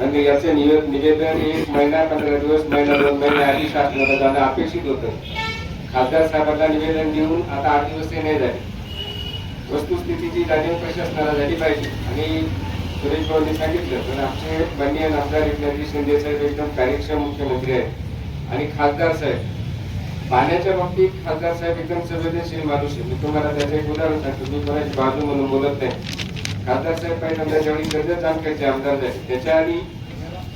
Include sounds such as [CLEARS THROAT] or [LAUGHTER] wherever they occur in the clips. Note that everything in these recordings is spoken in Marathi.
आणि याचं निवे- निवेदन एक महिना पंधरा दिवस महिना दोन महिने आधी शासनाला जाणं अपेक्षित होतं. खासदार साहेबांना निवेदन देऊन आता आठ दिवस ते नाही झाले. वस्तुस्थितीची जाणीव प्रशासनाला झाली पाहिजे. आणि सुरेश भाऊंनी सांगितलं तर आमचे माननीय नामदार एकनाथजी शिंदे साहेब एकदम कार्यक्षम मुख्यमंत्री आहेत. आणि खासदार साहेब पाण्याच्या बाबतीत खासदार साहेब एकदम संवेदनशील माणूस आहे मी तुम्हाला त्याचं एक उदाहरण सांगतो. मी कोणाची बाजू म्हणून बोलत नाही. खासदार साहेब आमदार झाले त्याच्या आधी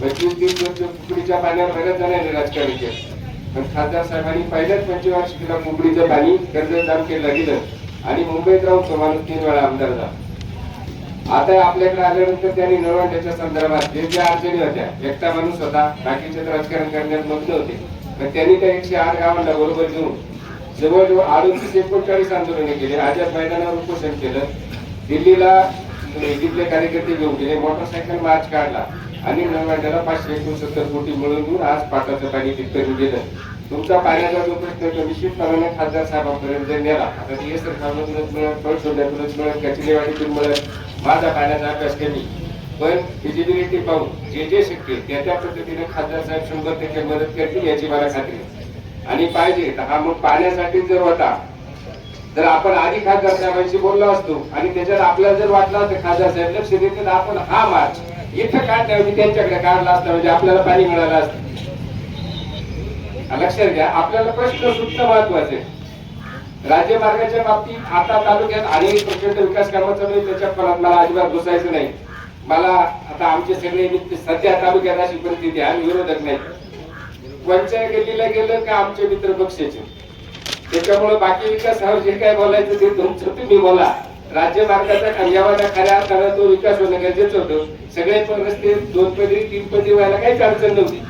पंचवीस तीस वर्ष कुकडीच्या पाण्यावर बऱ्याच पण खासदार साहेबांनी पहिल्याच पंचवार्षिकीला कुकडीचं पाणी आणि मुंबईत राहून तो माणूस तीन वेळा आमदार झाला. आता आपल्याकडे आल्यानंतर त्यांनी नळवंड्याच्या संदर्भात जे ज्या अडचणी होत्या एकटा माणूस होता बाकीचे राजकारण करण्यात मग्न होते. पण त्यांनी त्या एकशे आठ गावांना बरोबर घेऊन जवळजवळ अडोतीस एकोणचाळीस आंदोलने केली. आझाद मैदानावर उपोषण केलं. दिल्लीला दिल्लीतले कार्यकर्ते घेऊन गेले मोटरसायकल मार्च काढला. आणि नळवंड्याला पाचशे एकोणसत्तर कोटी मिळवून घेऊन आज पाटाचं पाणी तिथं गेलं तुमचा पाण्याचा जो प्रश्न तो निश्चितपणाने खासदार साहेबांपर्यंत जर नेला. आता ती सर खामतूनच मिळत फळ सोडण्यातूनच मिळत कचिलेवाडीतून मिळत. माझा पाण्याचा अभ्यास कमी. पण फिजिबिलिटी पाहून जे जे शक्य त्या त्या पद्धतीने खासदार साहेब शंभर टक्के मदत करतील याची मला खात्री आणि पाहिजे तर हा मग पाण्यासाठी जर होता जर आपण आधी खासदार साहेबांशी बोललो असतो आणि त्याच्यात आपल्याला जर वाटलं असतं खासदार साहेब लक्ष देते आपण हा मार्च इथं काढण्याऐवजी म्हणजे त्यांच्याकडे काढला असता म्हणजे आपल्याला पाणी मिळालं असतं. लक्षात घ्या आपल्याला प्रश्न सुद्धा महत्त्वाचे राज्य मार्गाच्या बाबतीत आता तालुक्यात अनेक प्रचंड विकास कामं चालू आहेत म्हणजे त्याच्या फळात मला अजिबात घुसायचं नाही. मला आता आमचे सगळे मित्र सध्या तालुक्यात अशी परिस्थिती आहे आम्ही विरोधक नाही. पंचायत गल्लीला गेलं का आमचे मित्र पक्षाचे? त्याच्यामुळे बाकी विकासावर जे काय बोलायचं ते तुमचं तुम्ही बोला. राज्य मार्गाचा खांद्यावाला खऱ्या अर्थानं तो विकास होणं गरजेचं होतं. सगळे पण रस्ते दोन पदरी तीन पदरी व्हायला काहीच अडचण नव्हती.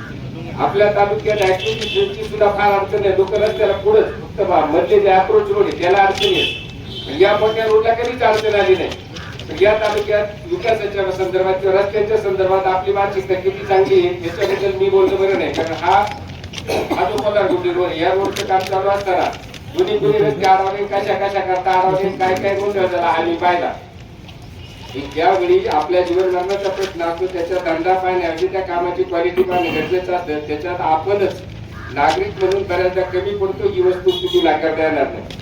आपल्या तालुक्यात ऍक्टिव्हिटी सुद्धा फार अडचण आहे लोक रस्त्याला पुढे फक्त बा- मधले जे अप्रोच रोड आहे त्याला अडचण येत. या मोठ्या रोडला कधीच अडचण आली नाही. या तालुक्यात विकासाच्या संदर्भात किंवा रस्त्यांच्या संदर्भात आपली मानसिकता किती चांगली आहे याच्याबद्दल मी बोलणं बरं नाही. कारण हा हा जो कोल्हार रोड या रोडचं काम चालू असताना कुणी कुणी रस्ते अडवले कशा कशा करता अडवले काय काय गोंधळ झाला आम्ही पाहिला की ज्यावेळी आपल्या जीवन मरणाचा प्रश्न असतो त्याचा दंडा पाहण्याऐवजी त्या कामाची क्वालिटी पाहणे गरजेचं असतं. त्याच्यात आपणच नागरिक म्हणून बऱ्याचदा कमी पडतो ही वस्तू वस्तुस्थिती नाकारता येणार नाही.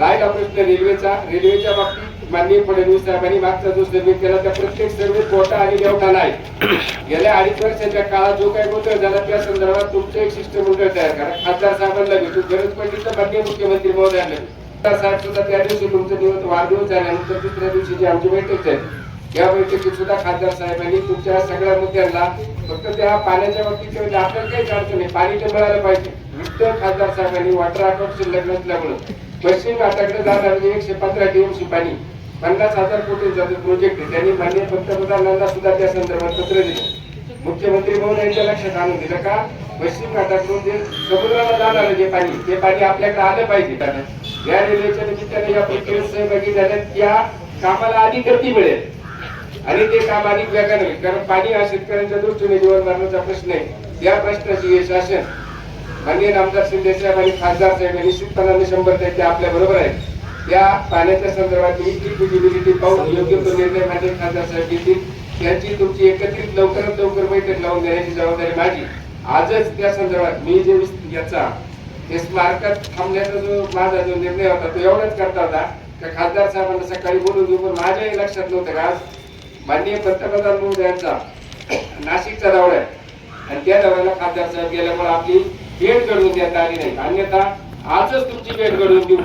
राहिला प्रश्न रेल्वेचा रेल्वेच्या बाबतीत माननीय फडणवीस साहेबांनी मागचा जो सर्वे केला त्या प्रत्येक सर्वे खोटा आणि व्यवठा नाही. [CLEARS THROAT] गेल्या अडीच वर्षाच्या काळात जो काही गोंधळ झाला त्या संदर्भात तुमचं एक शिष्टमंडळ तयार करा. खासदार साहेबांना भेटू गरज पडली तर माननीय मुख्यमंत्री महोदयांना भेटू. खासदार साहेब सुद्धा त्या दिवशी तुमचं दिवस वाढदिवस झाल्यानंतर दुसऱ्या दिवशी जी आमची बैठक झाली. या बैठकीत सुद्धा खासदार साहेबांनी तुमच्या सगळ्या मुद्द्यांना फक्त त्या पाण्याच्या बाबतीत म्हणजे आपल्याला काहीच अडचण नाही. पाणी तर मिळालं पाहिजे. नुसतं खासदार साहेबांनी वॉटर अकाउंट शिल्लक नसल्यामुळं पश्चिम घाटाकडे जाणार म्हणजे एकशे पंधरा टीएमसी पाणी पन्नास हजार कोटी प्रोजेक्ट आहे त्यांनी मान्य पंतप्रधानांना सुद्धा त्या संदर्भात पत्र दिलं. मुख्यमंत्री यांच्या लक्षात आणून दिलं का पश्चिम घाटातून जे समुद्राला जाणार जे पाणी ते पाणी आपल्याकडे आलं पाहिजे त्यानं. या रेल्वेच्या निमित्ताने या प्रक्रियेत सहभागी झाल्यात या कामाला अधिक गती मिळेल. आणि ते काम अधिक वेगाने होईल. कारण पाणी हा शेतकऱ्यांच्या दृष्टीने जीवन प्रश्न आहे. या प्रश्नाची हे शासन माननीय नामदार शिंदे साहेब आणि खासदार साहेब हे निश्चितपणाने शंभर टक्के आपल्या बरोबर आहेत. या पाण्याच्या संदर्भात इतकी फिजिबिलिटी पाहून योग्य तो निर्णय माननीय खासदार साहेब घेतील त्याची तुमची एकत्रित लवकरात लवकर बैठक लावून देण्याची जबाबदारी माझी. आजच त्या संदर्भात मी जे याचा हे स्मारकात थांबण्याचा जो माझा जो निर्णय होता तो एवढाच करता होता का खासदार साहेबांना सकाळी बोलून घेऊ पण माझ्याही लक्षात नव्हतं का आज? माननीय पंतप्रधान महोदयांचा नाशिकचा दौरा आहे. आणि त्या दौऱ्याला खासदार साहेब गेल्यामुळे आपली भेट घडवून देता आली नाही. अन्यथा आजच तुमची भेट घडवून देऊ.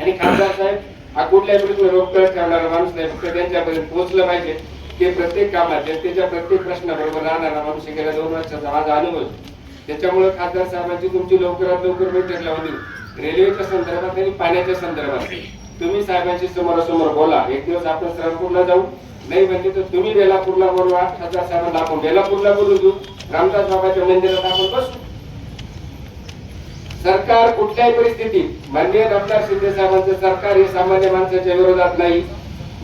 आणि खासदार साहेब हा कुठल्या विरुद्ध करणारा ठेवणारा माणूस नाही फक्त त्यांच्यापर्यंत पोहोचलं पाहिजे. ते प्रत्येक कामात जनतेच्या प्रत्येक प्रश्नाबरोबर राहणारा माणूस गेल्या दोन वर्षाचा माझा अनुभव त्याच्यामुळे खासदार साहेबांची तुमची लवकरात लवकर बैठक लावून रेल्वेच्या संदर्भात आणि पाण्याच्या संदर्भात. तुम्ही साहेबांशी समोरासमोर बोला. एक दिवस आपण सरपूरला जाऊ. नाही म्हणजे तर तुम्ही बेलापूरला बोलवा. खासदार साहेबांना आपण वेलापूरला बोलू देऊ. रामदास बाबाच्या मंदिरात आपण बसू. सरकार कुठल्याही परिस्थितीत माननीय डॉक्टर शिंदे साहेबांचं सरकार हे सामान्य माणसाच्या विरोधात नाही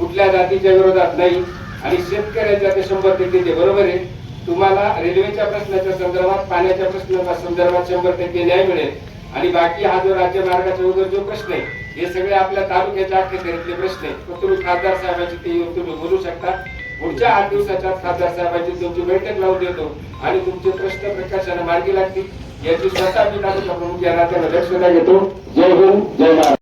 कुठल्या जातीच्या विरोधात नाही आणि शेतकऱ्याच्या ते शंभर टक्के ते बरोबर आहे. तुम्हाला रेल्वेच्या प्रश्नाच्या संदर्भात पाण्याच्या प्रश्नाच्या संदर्भात शंभर टक्के न्याय मिळेल. आणि बाकी हा जो राज्य मार्गाच्या वगैरे जो प्रश्न आहे हे सगळे आपल्या तालुक्याच्या अखेरीतले प्रश्न आहेत. तुम्ही खासदार साहेबांची ते येऊन तुम्ही बोलू शकता. पुढच्या आठ दिवसाच्या खासदार साहेबांची तुमची बैठक लावून देतो आणि तुमचे प्रश्न प्रकाशाने मार्गी लागतील. याची स्वतः मी तालुका प्रमुख या नात्याने लक्ष घेतो जय हिंद जय महाराज